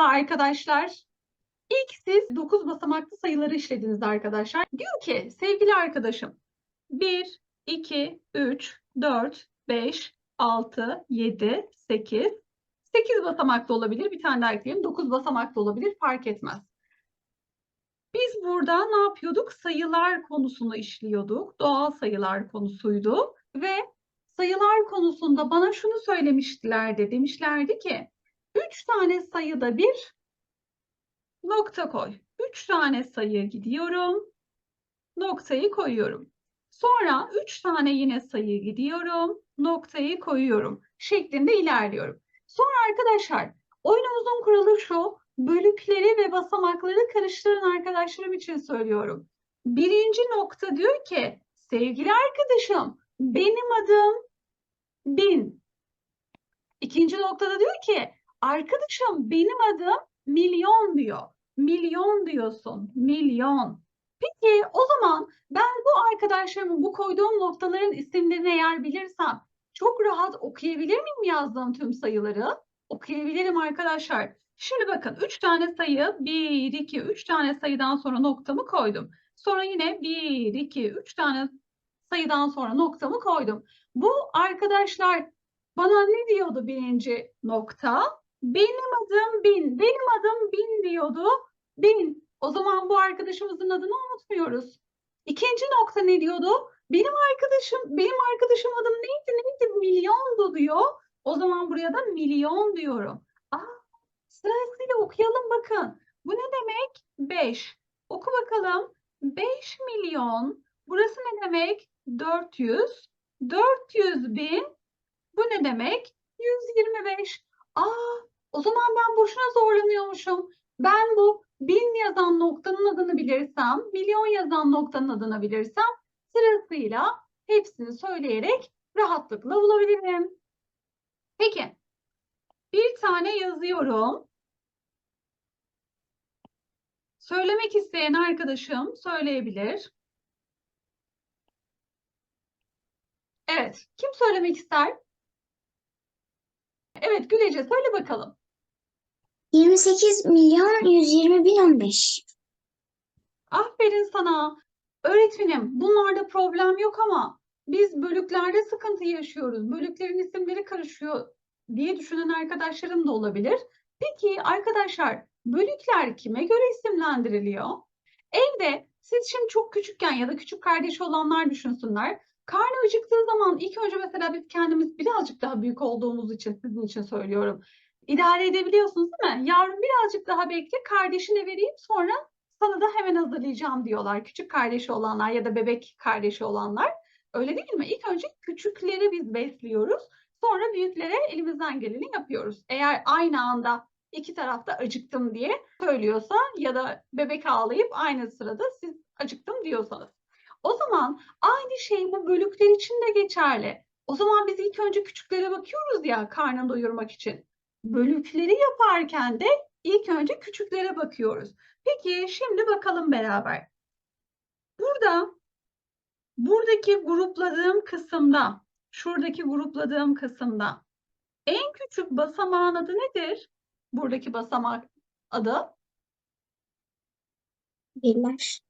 arkadaşlar. İlk siz 9 basamaklı sayıları işlediniz arkadaşlar. Diyor ki sevgili arkadaşım 1, 2, 3, 4, 5, 6, 7, 8. 8 basamaklı olabilir. Bir tane daha ekleyelim. 9 basamaklı olabilir. Fark etmez. Biz burada ne yapıyorduk? Sayılar konusunu işliyorduk. Doğal sayılar konusuydu. Ve sayılar konusunda bana şunu söylemişlerdi. Demişlerdi ki 3 tane sayıda bir nokta koy. 3 tane sayı gidiyorum. Noktayı koyuyorum. Sonra 3 tane yine sayı gidiyorum. Noktayı koyuyorum. Şeklinde ilerliyorum. Sonra arkadaşlar oyunumuzun kuralı şu. Bölükleri ve basamakları karıştıran arkadaşlarım için söylüyorum. Birinci nokta diyor ki sevgili arkadaşım benim adım bin. İkinci noktada diyor ki arkadaşım benim adım milyon diyor. Milyon diyorsun. Milyon. Peki o zaman ben bu arkadaşlarımın bu koyduğum noktaların isimlerini eğer bilirsem çok rahat okuyabilir miyim yazdığım tüm sayıları? Okuyabilirim arkadaşlar. Şimdi bakın 3 tane sayı 1, 2, 3 tane sayıdan sonra noktamı koydum. Sonra yine 1, 2, 3 tane sayıdan sonra noktamı koydum. Bu arkadaşlar bana ne diyordu birinci nokta? Benim adım Bin. Benim adım Bin diyordu. Bin. O zaman bu arkadaşımızın adını unutmuyoruz. İkinci nokta ne diyordu? Benim arkadaşım, benim arkadaşım adım neydi? Neydi? Milyondu diyor. O zaman buraya da milyon diyorum. Aa, sırasıyla okuyalım bakın. Bu ne demek? 5. Oku bakalım. 5 milyon. Burası ne demek? 400. 400 bin. Bu ne demek? 125. Aa, o zaman ben boşuna zorlanıyormuşum. Ben bu bin yazan noktanın adını bilirsem, milyon yazan noktanın adını bilirsem sırasıyla hepsini söyleyerek rahatlıkla bulabilirim. Peki, bir tane yazıyorum. Söylemek isteyen arkadaşım söyleyebilir. Evet, kim söylemek ister? Evet, Gülece söyle bakalım. 28 milyon 120 bin 15. Aferin sana. Öğretmenim, bunlarda problem yok ama biz bölüklerde sıkıntı yaşıyoruz. Bölüklerin isimleri karışıyor diye düşünen arkadaşlarım da olabilir. Peki arkadaşlar, bölükler kime göre isimlendiriliyor? Evde siz şimdi çok küçükken ya da küçük kardeşi olanlar düşünsünler. Karnı acıktığı zaman ilk önce mesela biz kendimiz birazcık daha büyük olduğumuz için sizin için söylüyorum. İdare edebiliyorsunuz değil mi? Yavrum birazcık daha bekle, kardeşine vereyim sonra sana da hemen hazırlayacağım diyorlar. Küçük kardeşi olanlar ya da bebek kardeşi olanlar. Öyle değil mi? İlk önce küçükleri biz besliyoruz. Sonra büyüklere elimizden geleni yapıyoruz. Eğer aynı anda iki tarafta acıktım diye söylüyorsa ya da bebek ağlayıp aynı sırada siz acıktım diyorsanız. O zaman aynı şey bu bölükler için de geçerli. O zaman biz ilk önce küçüklere bakıyoruz ya karnını doyurmak için. Bölükleri yaparken de ilk önce küçüklere bakıyoruz. Peki şimdi bakalım beraber. Burada buradaki grupladığım kısımda, şuradaki grupladığım kısımda en küçük basamağın adı nedir? Buradaki basamak adı Birler.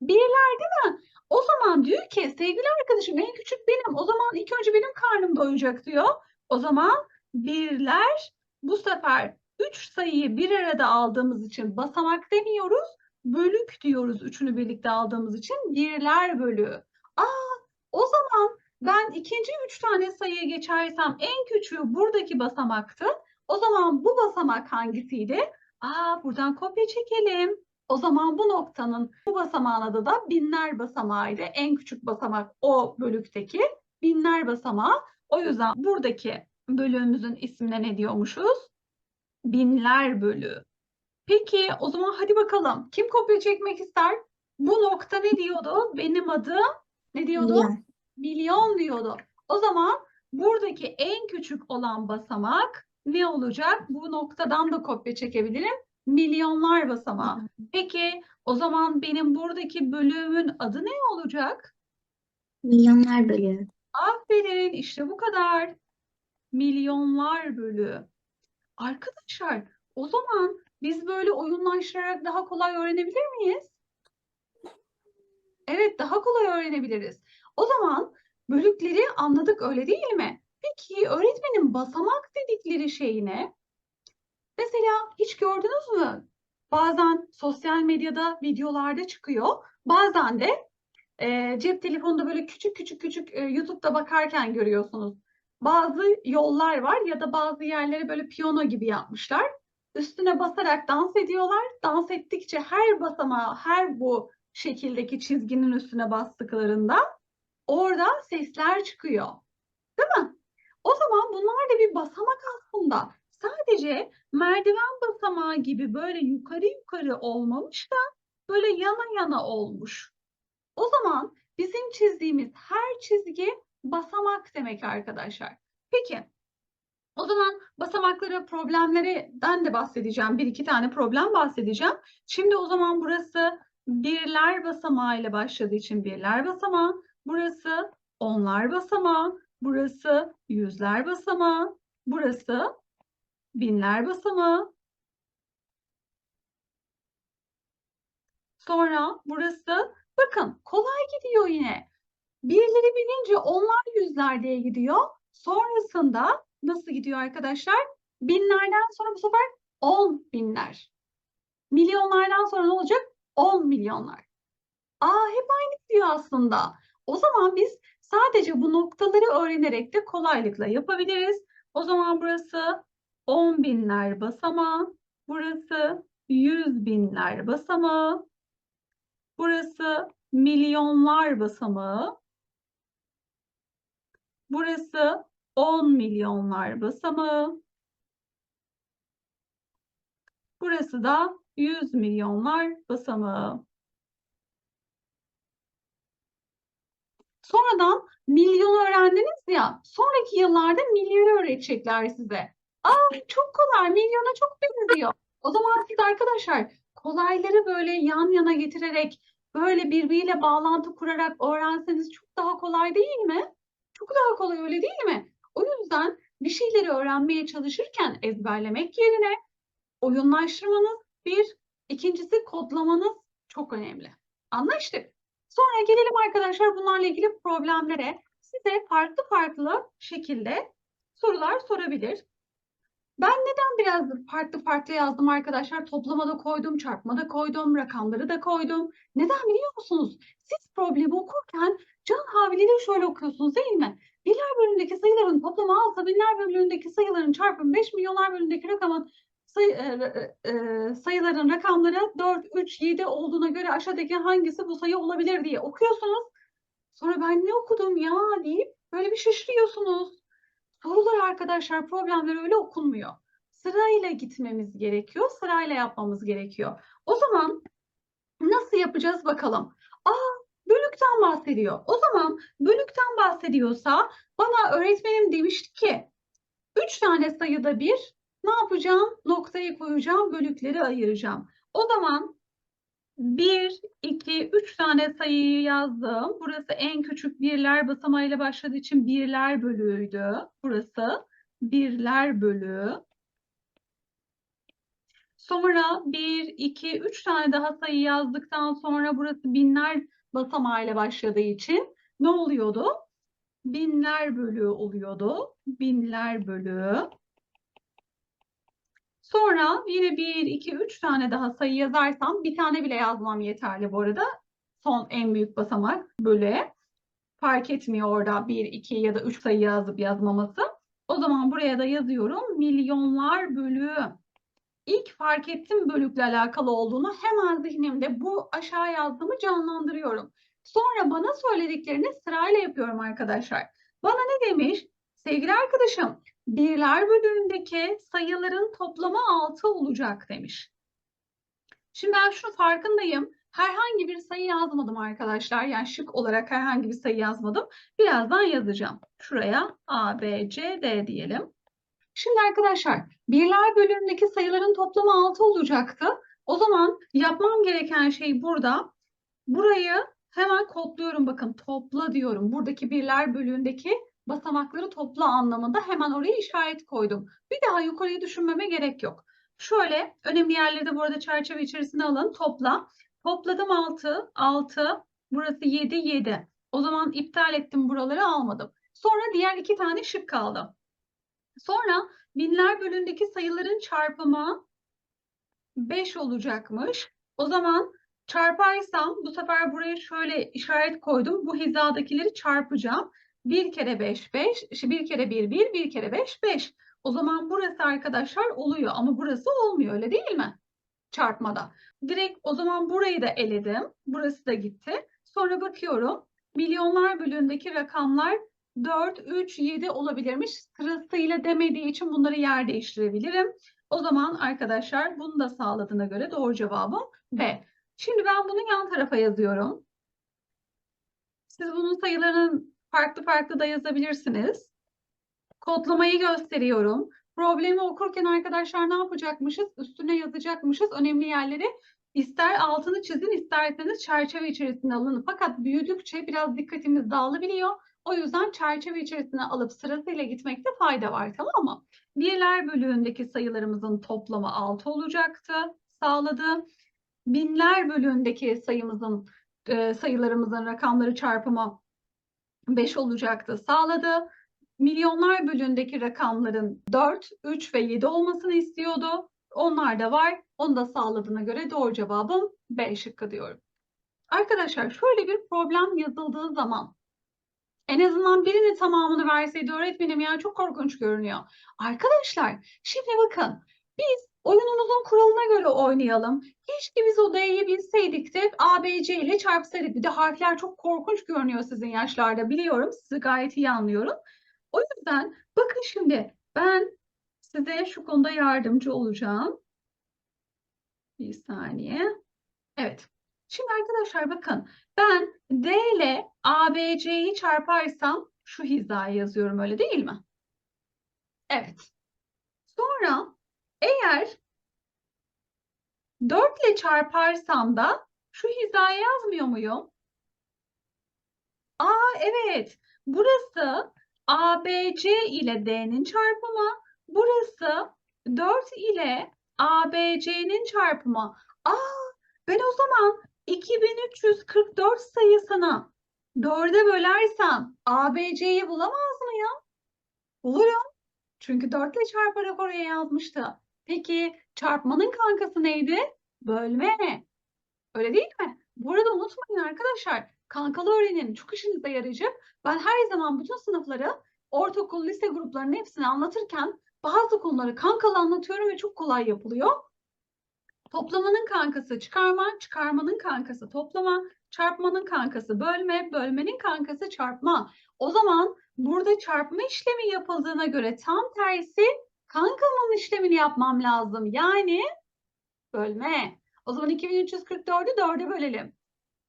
birler değil mi? O zaman diyor ki sevgili arkadaşım en küçük benim. O zaman ilk önce benim karnım doyacak diyor. O zaman birler bu sefer 3 sayıyı bir arada aldığımız için basamak demiyoruz. Bölük diyoruz üçünü birlikte aldığımız için birler bölüğü. Aa, o zaman ben ikinci üç tane sayıya geçersem en küçüğü buradaki basamaktı. O zaman bu basamak hangisiydi? Aa, buradan kopya çekelim. O zaman bu noktanın bu basamağın adı da binler basamağıydı. En küçük basamak o bölükteki binler basamağı. O yüzden buradaki bölüğümüzün ismine ne diyormuşuz? Binler bölüğü. Peki o zaman hadi bakalım. Kim kopya çekmek ister? Bu nokta ne diyordu? Benim adım ne diyordu? Milyon. Milyon diyordu. O zaman buradaki en küçük olan basamak ne olacak? Bu noktadan da kopya çekebilirim. Milyonlar basamağı. Peki o zaman benim buradaki bölüğümün adı ne olacak? Milyonlar bölüğü. Aferin işte bu kadar. Milyonlar bölüğü. Arkadaşlar o zaman biz böyle oyunlaştırarak daha kolay öğrenebilir miyiz? Evet, daha kolay öğrenebiliriz. O zaman bölükleri anladık öyle değil mi? Peki öğretmenin basamak dedikleri şey ne? Mesela hiç gördünüz mü? Bazen sosyal medyada videolarda çıkıyor. Bazen de e, cep telefonunda böyle küçük küçük küçük e, YouTube'da bakarken görüyorsunuz. Bazı yollar var ya da bazı yerleri böyle piyano gibi yapmışlar. Üstüne basarak dans ediyorlar. Dans ettikçe her basamağa, her bu şekildeki çizginin üstüne bastıklarında orada sesler çıkıyor. Değil mi? O zaman bunlar da bir basamak aslında. Sadece merdiven basamağı gibi böyle yukarı yukarı olmamış da böyle yana yana olmuş. O zaman bizim çizdiğimiz her çizgi basamak demek arkadaşlar. Peki o zaman basamakları, problemlerden de bahsedeceğim. Bir iki tane problem bahsedeceğim. Şimdi o zaman burası birler basamağı ile başladığı için birler basamağı. Burası onlar basamağı. Burası yüzler basamağı. Burası binler basamağı. Sonra burası bakın kolay gidiyor yine. Birleri binince onlar yüzler diye gidiyor. Sonrasında nasıl gidiyor arkadaşlar? Binlerden sonra bu sefer on binler. Milyonlardan sonra ne olacak? On milyonlar. Aa hep aynı gidiyor aslında. O zaman biz sadece bu noktaları öğrenerek de kolaylıkla yapabiliriz. O zaman burası on binler basamağı. Burası yüz binler basamağı. Burası milyonlar basamağı. Burası 10 milyonlar basamağı. Burası da 100 milyonlar basamağı. Sonradan milyon öğrendiniz ya, sonraki yıllarda milyonu öğretecekler size. Aa çok kolay, milyona çok benziyor. O zaman siz arkadaşlar kolayları böyle yan yana getirerek, böyle birbiriyle bağlantı kurarak öğrenseniz çok daha kolay değil mi? Çok daha kolay öyle değil mi? O yüzden bir şeyleri öğrenmeye çalışırken ezberlemek yerine oyunlaştırmanız bir, ikincisi kodlamanız çok önemli. Anlaştık. Sonra gelelim arkadaşlar bunlarla ilgili problemlere. Size farklı farklı şekilde sorular sorabilir. Ben neden biraz farklı farklı yazdım arkadaşlar? Toplamada koydum, çarpmada koydum, rakamları da koydum. Neden biliyor musunuz? Siz problemi okurken can havliyle şöyle okuyorsunuz değil mi? Birler bölümündeki sayıların toplamı 6, binler bölümündeki sayıların çarpımı 5, milyonlar bölümündeki rakamın sayı, e, e, sayıların rakamları 4, 3, 7 olduğuna göre aşağıdaki hangisi bu sayı olabilir diye okuyorsunuz. Sonra ben ne okudum ya deyip böyle bir şaşırıyorsunuz. Sorular arkadaşlar problemler öyle okunmuyor. Sırayla gitmemiz gerekiyor. Sırayla yapmamız gerekiyor. O zaman nasıl yapacağız bakalım. Aa bölükten bahsediyor. O zaman bölükten bahsediyorsa bana öğretmenim demişti ki 3 tane sayıda bir ne yapacağım? Noktayı koyacağım, bölükleri ayıracağım. O zaman 1, 2, 3 tane sayıyı yazdım. Burası en küçük birler basamağıyla başladığı için birler bölüğüydü. Burası birler bölüğü. Sonra 1, 2, 3 tane daha sayı yazdıktan sonra burası binler basamağıyla başladığı için ne oluyordu? Binler bölüğü oluyordu. Binler bölüğü. Sonra yine 1, 2, 3 tane daha sayı yazarsam bir tane bile yazmam yeterli bu arada. Son en büyük basamak bölüğe. Fark etmiyor orada 1, 2 ya da 3 sayı yazıp yazmaması. O zaman buraya da yazıyorum milyonlar bölüğü. İlk fark ettim bölükle alakalı olduğunu hemen zihnimde bu aşağı yazdığımı canlandırıyorum. Sonra bana söylediklerini sırayla yapıyorum arkadaşlar. Bana ne demiş? Sevgili arkadaşım, birler bölüğündeki sayıların toplamı 6 olacak demiş. Şimdi ben şunu farkındayım. Herhangi bir sayı yazmadım arkadaşlar. Yani şık olarak herhangi bir sayı yazmadım. Birazdan yazacağım. Şuraya A, B, C, D diyelim. Şimdi arkadaşlar birler bölümündeki sayıların toplamı 6 olacaktı. O zaman yapmam gereken şey burada. Burayı hemen kodluyorum bakın topla diyorum. Buradaki birler bölüğündeki basamakları topla anlamında hemen oraya işaret koydum. Bir daha yukarıyı düşünmeme gerek yok. Şöyle önemli yerleri de bu çerçeve içerisine alın. Topla. Topladım 6, 6. Burası 7, 7. O zaman iptal ettim buraları almadım. Sonra diğer iki tane şık kaldı. Sonra binler bölündeki sayıların çarpımı 5 olacakmış. O zaman çarparsam bu sefer buraya şöyle işaret koydum. Bu hizadakileri çarpacağım. 1 kere 5 5, işte 1 kere 1 1, 1 kere 5 5. O zaman burası arkadaşlar oluyor ama burası olmuyor öyle değil mi? Çarpmada. Direkt o zaman burayı da eledim. Burası da gitti. Sonra bakıyorum. Milyonlar bölündeki rakamlar 4, 3, 7 olabilirmiş. Sırasıyla demediği için bunları yer değiştirebilirim. O zaman arkadaşlar bunu da sağladığına göre doğru cevabım B. Şimdi ben bunu yan tarafa yazıyorum. Siz bunun sayılarını farklı farklı da yazabilirsiniz. Kodlamayı gösteriyorum. Problemi okurken arkadaşlar ne yapacakmışız? Üstüne yazacakmışız. Önemli yerleri ister altını çizin isterseniz çerçeve içerisine alın. Fakat büyüdükçe biraz dikkatimiz dağılabiliyor. O yüzden çerçeve içerisine alıp sırasıyla gitmekte fayda var tamam mı? Birler bölüğündeki sayılarımızın toplamı 6 olacaktı. Sağladı. Binler bölüğündeki sayımızın e, sayılarımızın rakamları çarpımı 5 olacaktı. Sağladı. Milyonlar bölüğündeki rakamların 4, 3 ve 7 olmasını istiyordu. Onlar da var. Onu da sağladığına göre doğru cevabım B şıkkı diyorum. Arkadaşlar şöyle bir problem yazıldığı zaman en azından birinin tamamını verseydi öğretmenim ya çok korkunç görünüyor. Arkadaşlar şimdi bakın biz oyunumuzun kuralına göre oynayalım. Keşke biz o D'yi bilseydik de ABC ile çarpsaydık. Bir de harfler çok korkunç görünüyor sizin yaşlarda biliyorum. Sizi gayet iyi anlıyorum. O yüzden bakın şimdi ben size şu konuda yardımcı olacağım. Bir saniye. Evet. Şimdi arkadaşlar bakın ben D ile ABC'yi çarparsam şu hizaya yazıyorum öyle değil mi? Evet. Sonra eğer 4 ile çarparsam da şu hizaya yazmıyor muyum? Aa evet. Burası ABC ile D'nin çarpımı. Burası 4 ile ABC'nin çarpımı. Aa ben o zaman 2344 sayısını 4'e bölersem ABC'yi bulamaz mıyım? Bulurum. Çünkü 4 ile çarparak oraya yazmıştı. Peki çarpmanın kankası neydi? Bölme. Öyle değil mi? Bu arada unutmayın arkadaşlar. Kankalı öğrenin çok işinize yarayacak. Ben her zaman bütün sınıfları ortaokul, lise gruplarının hepsini anlatırken bazı konuları kankalı anlatıyorum ve çok kolay yapılıyor. Toplamanın kankası çıkarma, çıkarmanın kankası toplama, çarpmanın kankası bölme, bölmenin kankası çarpma. O zaman burada çarpma işlemi yapıldığına göre tam tersi kankamın işlemini yapmam lazım. Yani bölme. O zaman 2344'ü 4'e bölelim.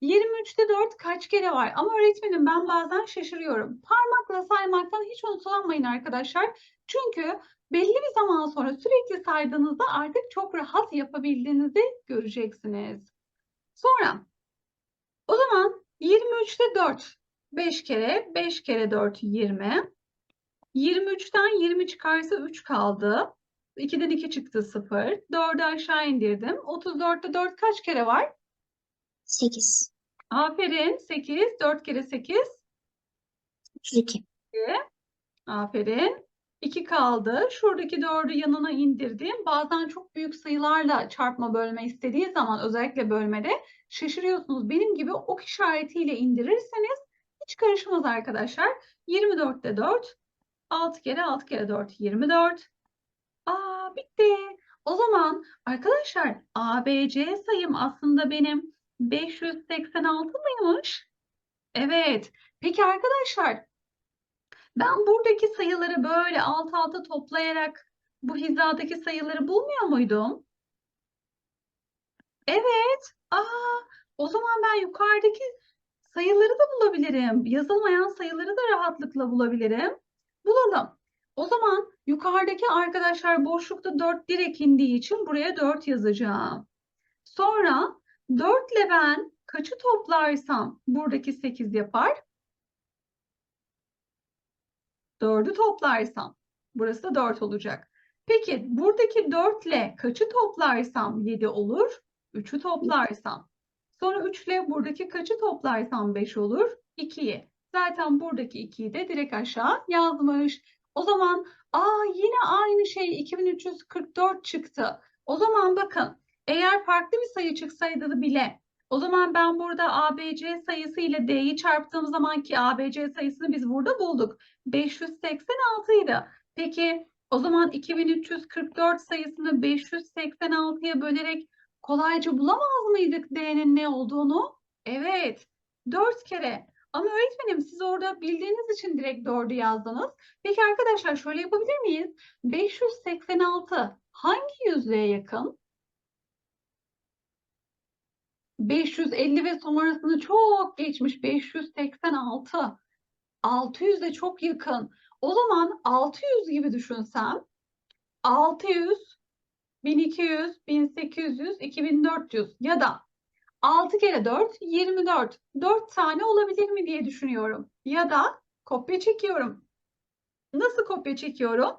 23'te 4 kaç kere var? Ama öğretmenim ben bazen şaşırıyorum. Parmakla saymaktan hiç unutulamayın arkadaşlar. Çünkü belli bir zaman sonra sürekli saydığınızda artık çok rahat yapabildiğinizi göreceksiniz. Sonra o zaman 23'te 4 5 kere 5 kere 4 20. 23'ten 20 çıkarsa 3 kaldı. 2'den 2 çıktı 0. 4'ü aşağı indirdim. 34'te 4 kaç kere var? 8. Aferin. 8. 4 kere 8. 32. Aferin. 2 kaldı. Şuradaki 4'ü yanına indirdim. Bazen çok büyük sayılarla çarpma bölme istediği zaman özellikle bölmede şaşırıyorsunuz. Benim gibi ok işaretiyle indirirseniz hiç karışmaz arkadaşlar. 24'te 4. 6 kere 6 kere 4 24. Aa bitti. O zaman arkadaşlar ABC sayım aslında benim 586 mıymış? Evet. Peki arkadaşlar ben buradaki sayıları böyle alt alta toplayarak bu hizadaki sayıları bulmuyor muydum? Evet. Aa, o zaman ben yukarıdaki sayıları da bulabilirim. Yazılmayan sayıları da rahatlıkla bulabilirim. Bulalım. O zaman yukarıdaki arkadaşlar boşlukta 4 direkt indiği için buraya 4 yazacağım. Sonra 4 ile ben kaçı toplarsam buradaki 8 yapar? 4'ü toplarsam burası da 4 olacak. Peki buradaki 4 ile kaçı toplarsam 7 olur? 3'ü toplarsam. Sonra 3 ile buradaki kaçı toplarsam 5 olur? 2'yi. Zaten buradaki 2'yi de direkt aşağı yazmış. O zaman aa yine aynı şey 2344 çıktı. O zaman bakın eğer farklı bir sayı çıksaydı bile o zaman ben burada ABC sayısı ile D'yi çarptığım zaman ki ABC sayısını biz burada bulduk. 586 idi. Peki o zaman 2344 sayısını 586'ya bölerek kolayca bulamaz mıydık D'nin ne olduğunu? Evet. 4 kere. Ama öğretmenim siz orada bildiğiniz için direkt 4'ü yazdınız. Peki arkadaşlar şöyle yapabilir miyiz? 586 hangi yüzlüğe yakın? 550 ve sonrasını çok geçmiş 586. 600 de çok yakın. O zaman 600 gibi düşünsem 600, 1200, 1800, 2400 ya da 6 kere 4 24. 4 tane olabilir mi diye düşünüyorum. Ya da kopya çekiyorum. Nasıl kopya çekiyorum?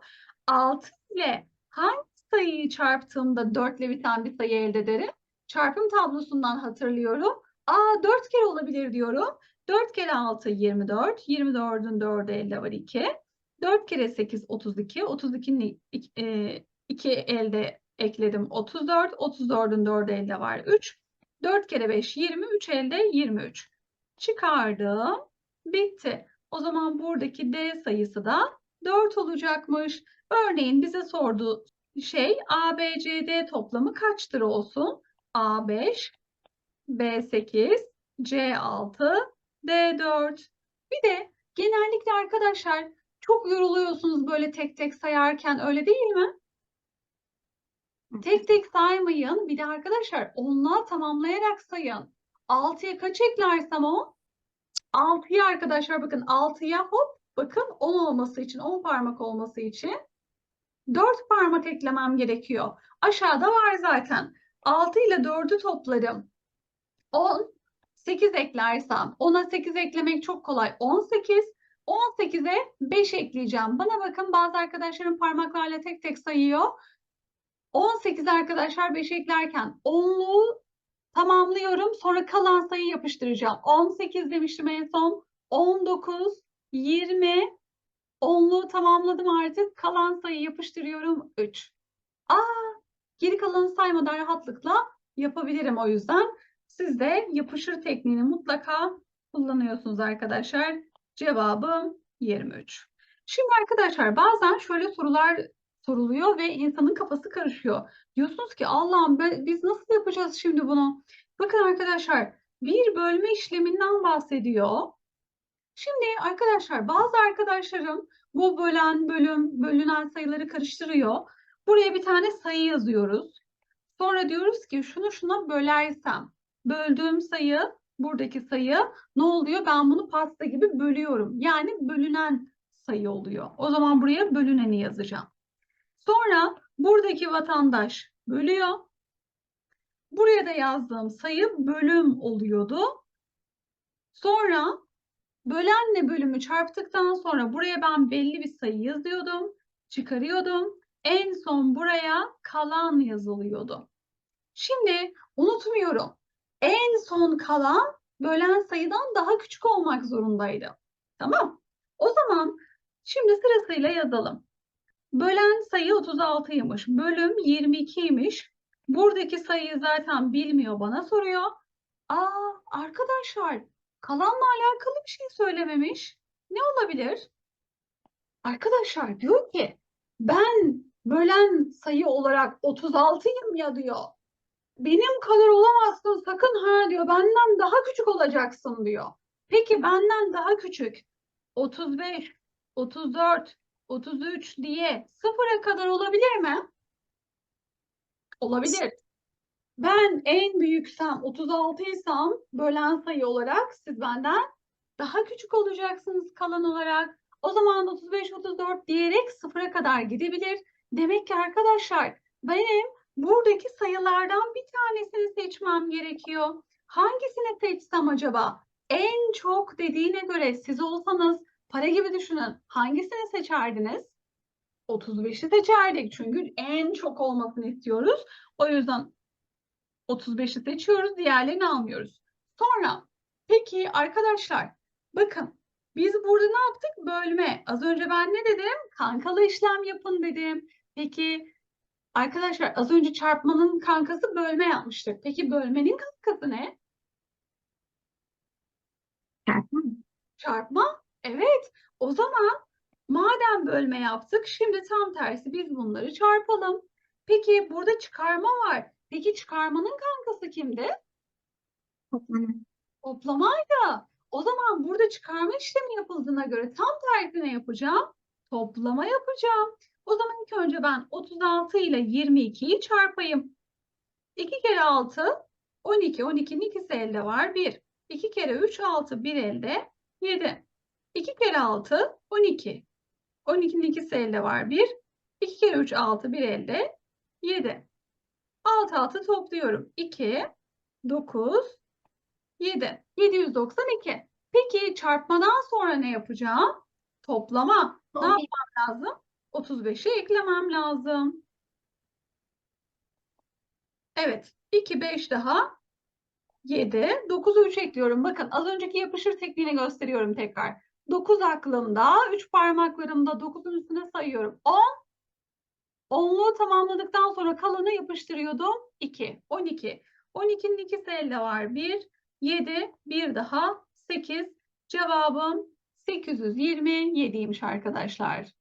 6 ile hangi sayıyı çarptığımda 4 ile biten bir sayı elde ederim? Çarpım tablosundan hatırlıyorum. Aa 4 kere olabilir diyorum. 4 kere 6 24. 24'ün 4'ü elde var 2. 4 kere 8 32. 32'nin 2 elde ekledim 34. 34'ün 4'ü elde var 3. 4 kere 5 20. 3 elde 23. Çıkardım. Bitti. O zaman buradaki D sayısı da 4 olacakmış. Örneğin bize sorduğu şey ABCD toplamı kaçtır olsun? A5, B8, C6, D4. Bir de genellikle arkadaşlar çok yoruluyorsunuz böyle tek tek sayarken öyle değil mi? Tek tek saymayın. Bir de arkadaşlar onluğa tamamlayarak sayın. 6'ya kaç eklersem o? 6'ya arkadaşlar bakın 6'ya hop bakın 10 olması için 10 parmak olması için 4 parmak eklemem gerekiyor. Aşağıda var zaten. 6 ile 4'ü toplarım. 10, 8 eklersem 10'a 8 eklemek çok kolay. 18, 18'e 5 ekleyeceğim. Bana bakın bazı arkadaşlarım parmaklarla tek tek sayıyor. 18 arkadaşlar 5 eklerken 10'luğu tamamlıyorum. Sonra kalan sayı yapıştıracağım. 18 demiştim en son. 19, 20, 10'luğu tamamladım artık. Kalan sayı yapıştırıyorum 3. Aa, geri kalanı saymadan rahatlıkla yapabilirim o yüzden. Siz de yapışır tekniğini mutlaka kullanıyorsunuz arkadaşlar. Cevabım 23. Şimdi arkadaşlar bazen şöyle sorular soruluyor ve insanın kafası karışıyor. Diyorsunuz ki Allah'ım biz nasıl yapacağız şimdi bunu? Bakın arkadaşlar bir bölme işleminden bahsediyor. Şimdi arkadaşlar bazı arkadaşlarım bu bölen bölüm bölünen sayıları karıştırıyor. Buraya bir tane sayı yazıyoruz. Sonra diyoruz ki şunu şuna bölersem böldüğüm sayı buradaki sayı ne oluyor? Ben bunu pasta gibi bölüyorum. Yani bölünen sayı oluyor. O zaman buraya bölüneni yazacağım. Sonra buradaki vatandaş bölüyor. Buraya da yazdığım sayı bölüm oluyordu. Sonra bölenle bölümü çarptıktan sonra buraya ben belli bir sayı yazıyordum. Çıkarıyordum. En son buraya kalan yazılıyordu. Şimdi unutmuyorum. En son kalan bölen sayıdan daha küçük olmak zorundaydı. Tamam. O zaman şimdi sırasıyla yazalım. Bölen sayı 36'ymış. Bölüm 22'ymiş. Buradaki sayıyı zaten bilmiyor bana soruyor. Aa arkadaşlar kalanla alakalı bir şey söylememiş. Ne olabilir? Arkadaşlar diyor ki ben bölen sayı olarak 36'yım ya diyor. Benim kadar olamazsın sakın ha diyor. Benden daha küçük olacaksın diyor. Peki benden daha küçük 35, 34, 33 diye sıfıra kadar olabilir mi? Olabilir. Ben en büyüksem 36 isem bölen sayı olarak siz benden daha küçük olacaksınız kalan olarak. O zaman 35, 34 diyerek sıfıra kadar gidebilir. Demek ki arkadaşlar benim buradaki sayılardan bir tanesini seçmem gerekiyor. Hangisini seçsem acaba? En çok dediğine göre siz olsanız para gibi düşünün. Hangisini seçerdiniz? 35'i seçerdik. Çünkü en çok olmasını istiyoruz. O yüzden 35'i seçiyoruz. Diğerlerini almıyoruz. Sonra peki arkadaşlar bakın biz burada ne yaptık? Bölme. Az önce ben ne dedim? Kankalı işlem yapın dedim. Peki arkadaşlar az önce çarpmanın kankası bölme yapmıştık. Peki bölmenin kankası ne? Çarpma. Çarpma. Evet. O zaman madem bölme yaptık, şimdi tam tersi biz bunları çarpalım. Peki burada çıkarma var. Peki çıkarmanın kankası kimdi? Toplama. Toplamaydı. O zaman burada çıkarma işlemi yapıldığına göre tam tersine yapacağım. Toplama yapacağım. O zaman ilk önce ben 36 ile 22'yi çarpayım. 2 kere 6 12. 12'nin ikisi elde var. 1. 2 kere 3 6 1 elde 7. 2 kere 6 12. 12'nin ikisi elde var. 1. 2 kere 3 6 1 elde 7. 6 6 topluyorum. 2 9 7. 792. Peki çarpmadan sonra ne yapacağım? Toplama. Ne yapmam lazım? 35'i eklemem lazım. Evet. 2, 5 daha. 7. 9'u 3 ekliyorum. Bakın az önceki yapışır tekniğini gösteriyorum tekrar. 9 aklımda. 3 parmaklarımda 9'un üstüne sayıyorum. 10. 10'luğu tamamladıktan sonra kalanı yapıştırıyordum. 2. 12. 12'nin ikisi elde var. 1. 7. Bir daha 8. Cevabım 827'ymiş arkadaşlar.